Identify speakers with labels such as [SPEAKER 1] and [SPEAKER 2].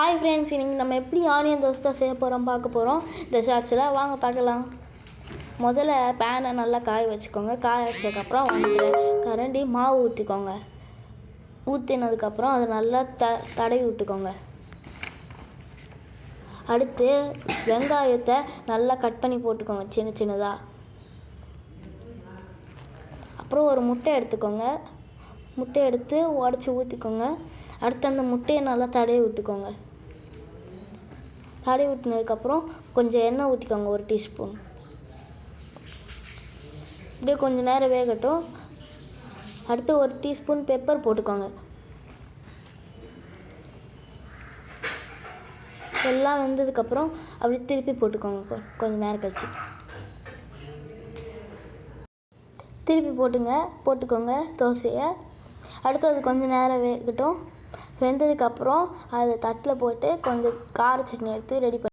[SPEAKER 1] Hi friends இன்றைக்கி நம்ம எப்படி ஆனியன் தோசை தான் செய்ய போகிறோம் பார்க்க போகிறோம் இந்த ஷார்ட்ஸில் வாங்க பார்க்கலாம். முதல்ல பேனை நல்லா காய வச்சுக்கோங்க. காய வச்சதுக்கப்புறம் வந்து கரண்டி மாவு ஊற்றிக்கோங்க ஊற்றினதுக்கப்புறம் அதை நல்லா த தடவி விட்டுக்கோங்க. அடுத்து வெங்காயத்தை நல்லா கட் பண்ணி போட்டுக்கோங்க சின்ன சின்னதாக அப்புறம் ஒரு முட்டை எடுத்துக்கோங்க. முட்டை எடுத்து உடச்சி ஊற்றிக்கோங்க அடுத்து அந்த முட்டையை நல்லா தடவி விட்டுக்கோங்க. தடவி ஊட்டினதுக்கப்புறம் கொஞ்சம் எண்ணெய் ஊற்றிக்கோங்க ஒரு டீஸ்பூன் இப்படியே கொஞ்சம் நேரம் வேகட்டும். அடுத்து ஒரு டீஸ்பூன் பெப்பர் போட்டுக்கோங்க. எல்லாம் வெந்ததுக்கப்புறம் அப்படி திருப்பி போட்டுக்கோங்க கொஞ்சம் கொஞ்ச நேரம் கழிச்சு. திருப்பி போட்டுங்க போட்டுக்கோங்க தோசையை. அடுத்து அது கொஞ்சம் நேரம் வேகட்டும். வெந்ததுக்கப்புறம் அதை தட்டில் போட்டு கொஞ்சம் கார சட்னி எடுத்து ரெடி பண்ணி